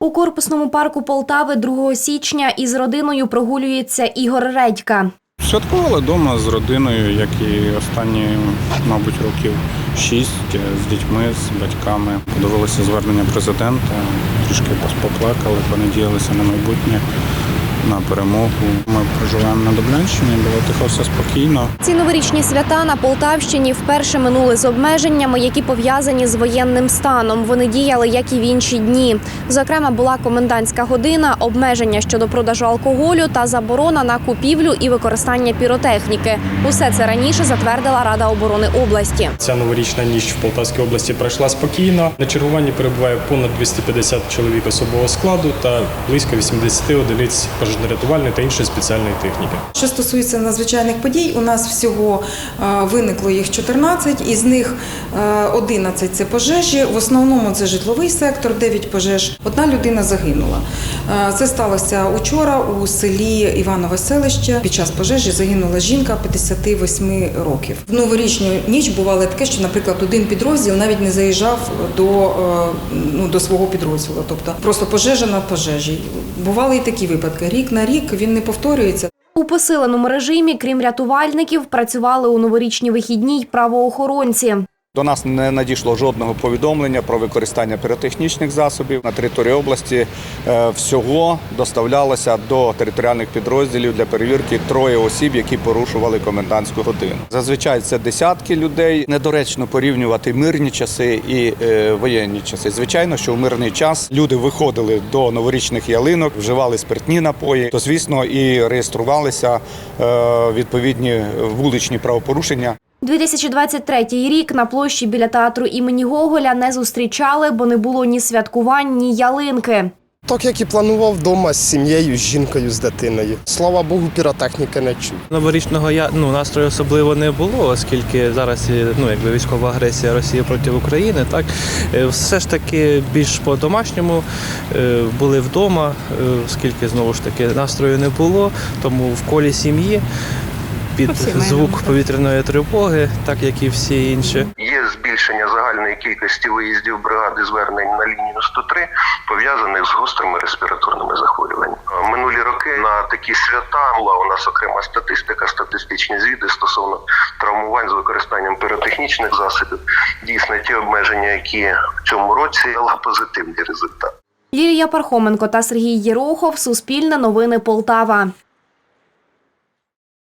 У корпусному парку Полтави 2 січня із родиною прогулюється Ігор Редька. Святкували вдома з родиною, як і останні, мабуть, років шість е, з дітьми, з батьками. Подивилися звернення президента, трішки поплакали, понадіялися на майбутнє, на перемогу. Ми проживаємо на Доблянщині, було тихо все спокійно. Ці новорічні свята на Полтавщині вперше минули з обмеженнями, які пов'язані з воєнним станом. Вони діяли як і в інші дні. Зокрема, була комендантська година, обмеження щодо продажу алкоголю та заборона на купівлю і використання піротехніки. Усе це раніше затвердила Рада оборони області. Ця новорічна ніч в Полтавській області пройшла спокійно. На чергуванні перебуває понад 250 чоловік особового складу та близько 80 одиниць пожежно-рятувальної та іншої спеціальної техніки. Що стосується надзвичайних подій, у нас всього е, виникло їх 14, із них е, 11 – це пожежі. В основному це житловий сектор, 9 пожеж. Одна людина загинула. Е, Це сталося учора у селі Іванове селище. Під час пожежі загинула жінка 58 років. В новорічну ніч бувало таке, що, наприклад, один підрозділ навіть не заїжджав до, е, ну, до свого підрозділу. Тобто просто пожежа на пожежі. Бували і такі випадки. На рік він не повторюється. У посиленому режимі, крім рятувальників, працювали у новорічні вихідні й правоохоронці. До нас не надійшло жодного повідомлення про використання піротехнічних засобів на території області. е, Всього доставлялося до територіальних підрозділів для перевірки троє осіб, які порушували комендантську годину. Зазвичай це десятки людей. Недоречно порівнювати мирні часи і е, воєнні часи. Звичайно, що в мирний час люди виходили до новорічних ялинок, вживали спиртні напої, то звісно і реєструвалися е, відповідні вуличні правопорушення. 2023 рік на площі біля театру імені Гоголя не зустрічали, бо не було ні святкувань, ні ялинки. Так як і планував вдома з сім'єю, з жінкою, з дитиною. Слава Богу, піротехніки не чув. Новорічного я ну настрою особливо не було, оскільки зараз ну якби військова агресія Росії проти України. Так Е, все ж таки більш по домашньому е, були вдома, е, оскільки знову ж таки настрою не було, тому в колі сім'ї. Під звук повітряної тривоги, так як і всі інші. Є збільшення загальної кількості виїздів бригади звернень на лінію 103, пов'язаних з гострими респіраторними захворюваннями. Минулі роки на такі свята була у нас окрема статистика, статистичні звіти стосовно травмувань з використанням піротехнічних засобів. Дійсно, ті обмеження, які в цьому році дали позитивний результат. Лілія Пархоменко та Сергій Єрохов. Суспільне новини Полтава.